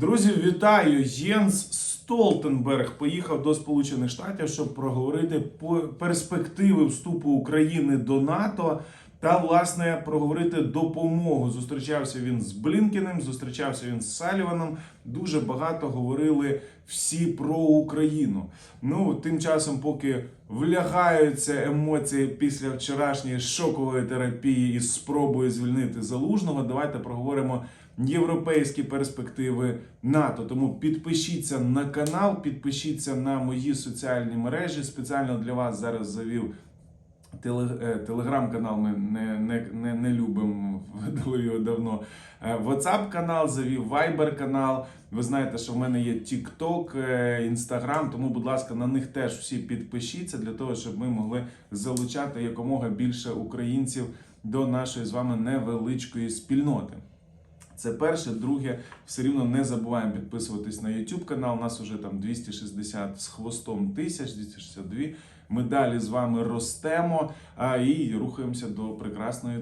Друзі, вітаю! Єнс Столтенберг поїхав до Сполучених Штатів, щоб проговорити перспективи вступу України до НАТО та власне проговорити допомогу. Зустрічався він з Блінкіним, зустрічався він з Саліваном. Дуже багато говорили всі про Україну. Ну тим часом, поки влягаються емоції після вчорашньої шокової терапії із спробою звільнити залужного, давайте проговоримо європейські перспективи НАТО. Тому підпишіться на канал, підпишіться на мої соціальні мережі. Спеціально для вас зараз завів. Е, Телеграм-канал ми не, не, не, не любимо, його давно. Е, WhatsApp канал завів, Viber канал. Ви знаєте, що в мене є TikTok, е, Instagram, тому, будь ласка, на них теж всі підпишіться для того, щоб ми могли залучати якомога більше українців до нашої з вами невеличкої спільноти. Це перше. Друге, все рівно не забуваємо підписуватись на YouTube канал. У нас вже там 260 з хвостом тисяч, 262. Ми далі з вами ростемо а, і рухаємося до прекрасної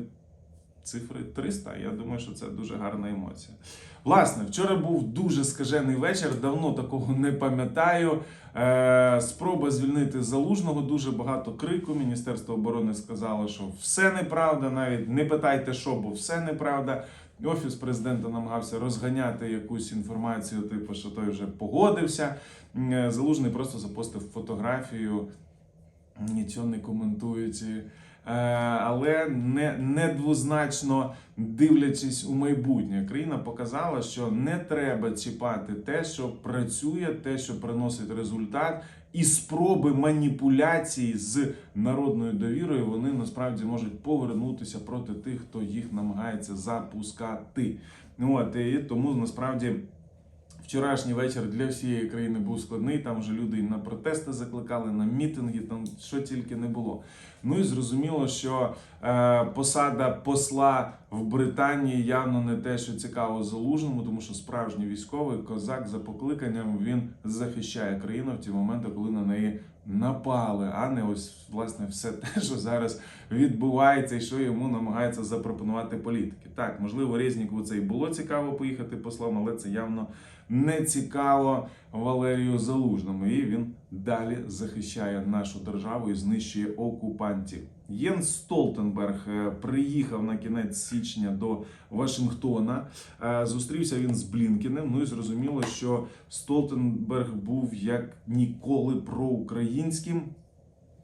цифри 300. Я думаю, що це дуже гарна емоція. Власне, вчора був дуже скажений вечір. Давно такого не пам'ятаю. Е, спроба звільнити залужного. Дуже багато крику. Міністерство оборони сказало, що все неправда. Навіть не питайте, що, бо все неправда. Офіс президента намагався розганяти якусь інформацію, типу, що той вже погодився. Е, Залужний просто запостив фотографію, нічого не коментуючи. Е, Але не, недвозначно дивлячись у майбутнє, країна показала, що не треба чіпати те, що працює, те, що приносить результат, і спроби маніпуляцій з народною довірою вони насправді можуть повернутися проти тих, хто їх намагається запускати. От і тому насправді. Вчорашній вечір для всієї країни був складний. Там вже люди на протести закликали, на мітинги, там що тільки не було. Ну і зрозуміло, що е, посада посла в Британії явно не те, що цікаво залужному, тому що справжній військовий козак за покликанням він захищає країну в ті моменти, коли на неї напали, а не ось власне все те, що зараз відбувається, і що йому намагаються запропонувати політики. Так, можливо, Резнікову це і було цікаво поїхати послом, але це явно не цікаво Валерію Залужному. І він далі захищає нашу державу і знищує окупантів. Єнс Столтенберг е, приїхав на кінець січня до Вашингтона. Е, Зустрівся він з Блінкіним. Ну і зрозуміло, що Столтенберг був як ніколи проукраїнським.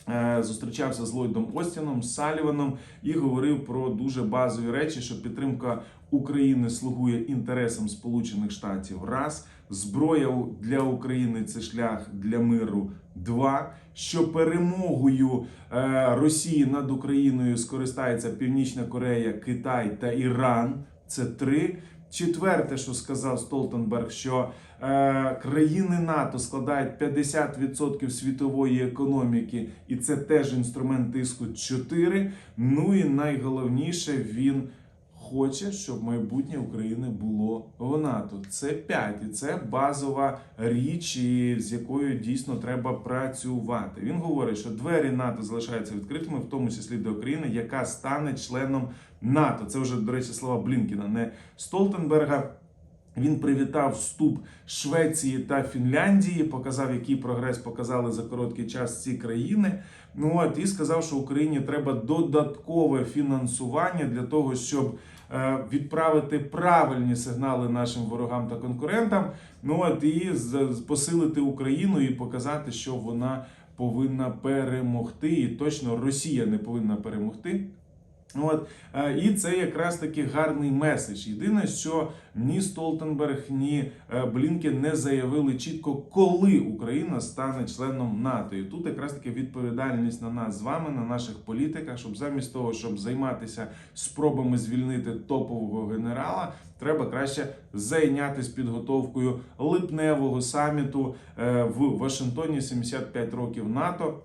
Е, Зустрічався з Ллойдом Остіном, Саліваном і говорив про дуже базові речі, що підтримка України слугує інтересам Сполучених Штатів. Раз зброя для України це шлях для миру. Два що перемогою е, Росії над Україною скористається Північна Корея, Китай та Іран. Це три. Четверте, що сказав Столтенберг, що е, країни НАТО складають 50% світової економіки, і це теж інструмент тиску 4. Ну і найголовніше, він хоче, щоб майбутнє України було в НАТО. Це 5. І це базова річ, з якою дійсно треба працювати. Він говорить, що двері НАТО залишаються відкритими, в тому числі до України, яка стане членом НАТО. Це вже, до речі, слова Блінкіна, не Столтенберга. Він привітав вступ Швеції та Фінляндії, показав, який прогрес показали за короткий час ці країни. Ну от і сказав, що Україні треба додаткове фінансування для того, щоб відправити правильні сигнали нашим ворогам та конкурентам. Ну от і посилити Україну і показати, що вона повинна перемогти, і точно Росія не повинна перемогти. От е, і це якраз таки гарний меседж. Єдине, що ні Столтенберг, ні е, Блінкен не заявили чітко, коли Україна стане членом НАТО. І тут якраз таки відповідальність на нас з вами, на наших політиках, щоб замість того, щоб займатися спробами звільнити топового генерала, треба краще зайнятися підготовкою липневого саміту е, в Вашингтоні 75 років НАТО.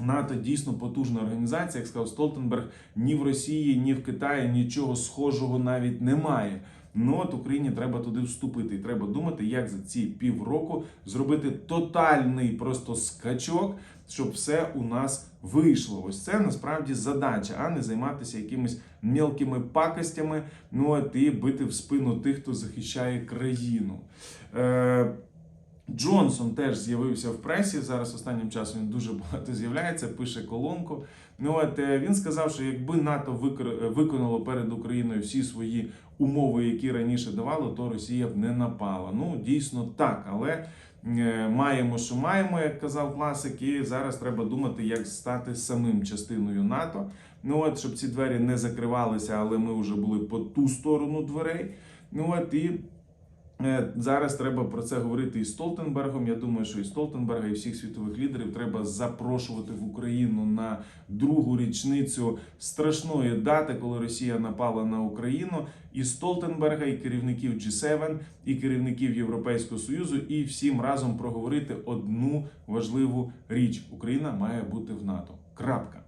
НАТО дійсно потужна організація, як сказав Столтенберг, ні в Росії, ні в Китаї нічого схожого навіть немає. Ну от Україні треба туди вступити, і треба думати, як за ці півроку зробити тотальний просто скачок, щоб все у нас вийшло. Ось це насправді задача, а не займатися якимись мелкими пакостями. Ну от і бити в спину тих, хто захищає країну. Е, Джонсон теж з'явився в пресі. Зараз останнім часом він дуже багато з'являється, пише колонку. Ну от е, він сказав, що якби НАТО викр- виконало перед Україною всі свої умови, які раніше давало, то Росія б не напала. Ну дійсно так, але е, маємо, що маємо, як казав класик, і зараз треба думати, як стати самим частиною НАТО. Ну от щоб ці двері не закривалися, але ми вже були по ту сторону дверей. Ну от і. Е, Зараз треба про це говорити і Столтенбергом. Я думаю, що і Столтенберга, і всіх світових лідерів треба запрошувати в Україну на другу річницю страшної дати, коли Росія напала на Україну. І Столтенберга, і керівників G7, і керівників Європейського союзу, і всім разом проговорити одну важливу річ: Україна має бути в НАТО. Крапка.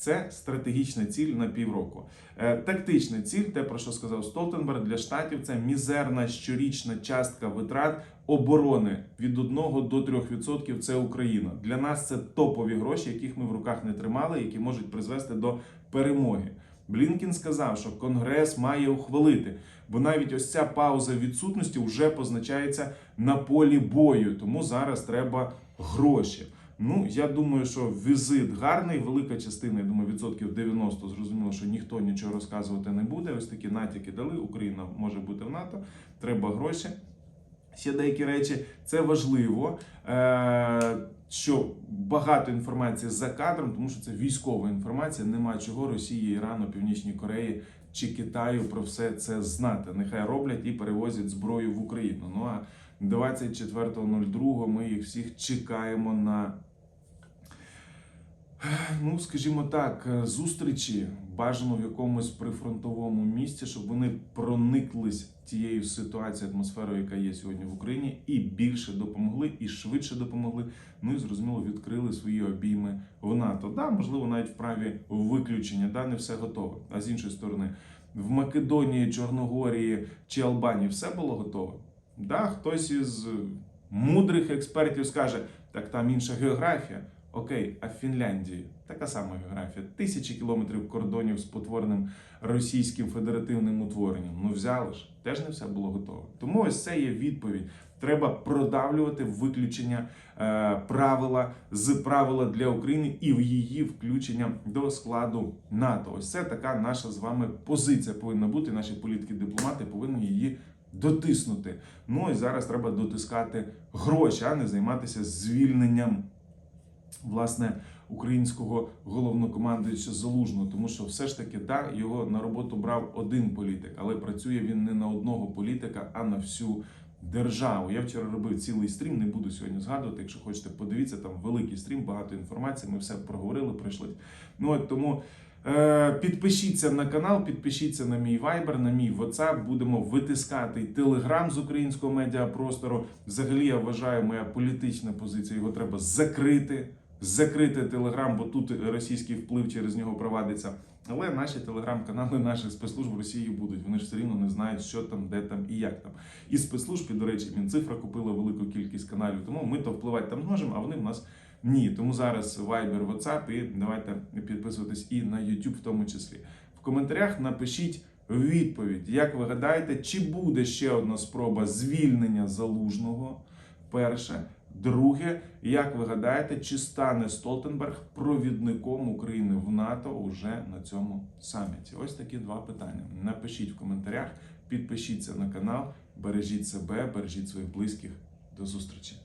Це стратегічна ціль на півроку. Е, Тактична ціль, те про що сказав Столтенберг для штатів, це мізерна щорічна частка витрат оборони від 1 до 3% Це Україна. Для нас це топові гроші, яких ми в руках не тримали, які можуть призвести до перемоги. Блінкін сказав, що Конгрес має ухвалити, бо навіть ось ця пауза відсутності вже позначається на полі бою. Тому зараз треба гроші. Ну, я думаю, що візит гарний, велика частина, я думаю, відсотків 90 зрозуміло, що ніхто нічого розказувати не буде. Ось такі натяки дали. Україна може бути в НАТО, треба гроші. Ще деякі речі, це важливо, е, що багато інформації за кадром, тому що це військова інформація. Нема чого Росії, Ірану, Північній Кореї чи Китаю про все це знати. Нехай роблять і перевозять зброю в Україну. Ну а 24.02 ми їх всіх чекаємо на ну, скажімо так, е, зустрічі бажано в якомусь прифронтовому місці, щоб вони прониклись тією ситуацією, атмосферою, яка є сьогодні в Україні, і більше допомогли, і швидше допомогли. Ну і зрозуміло, відкрили свої обійми в НАТО. Да, можливо, навіть в праві виключення, да, не все готове. А з іншої сторони, в Македонії, Чорногорії чи Албанії все було готове. Да, хтось із мудрих експертів скаже, так там інша географія. Окей, а в Фінляндії така сама географія. Тисячі кілометрів кордонів з потворним російським федеративним утворенням. Ну взяли ж, теж не все було готово. Тому ось це є відповідь. Треба продавлювати виключення е, правила з правила для України і в її включення до складу НАТО. Ось це така наша з вами позиція повинна бути. Наші політики дипломати повинні її дотиснути. Ну і зараз треба дотискати гроші, а не займатися звільненням власне українського головнокомандуюча залужного, тому що все ж таки да, його на роботу брав один політик, але працює він не на одного політика, а на всю державу. Я вчора робив цілий стрім, не буду сьогодні згадувати. Якщо хочете, подивіться там великий стрім, багато інформації. Ми все проговорили, пройшли. Ну от тому. Е, Підпишіться на канал, підпишіться на мій Viber, на мій WhatsApp. Будемо витискати Telegram з українського медіапростору. Взагалі, я вважаю, моя політична позиція його треба закрити. Закрити Телеграм, бо тут російський вплив через нього провадиться. Але наші телеграм-канали наших спецслужб Росії будуть. Вони ж все рівно не знають, що там, де там і як там. І спецслужб, до речі, Мінцифра купила велику кількість каналів. Тому ми то впливати там зможемо, а вони в нас ні. Тому зараз Viber, WhatsApp і давайте підписуватись і на YouTube в тому числі. В коментарях напишіть відповідь, як ви гадаєте, чи буде ще одна спроба звільнення залужного? Перше. Друге, як ви гадаєте, чи стане Столтенберг провідником України в НАТО уже на цьому саміті? Ось такі два питання. Напишіть в коментарях, підпишіться на канал, бережіть себе, бережіть своїх близьких. До зустрічі.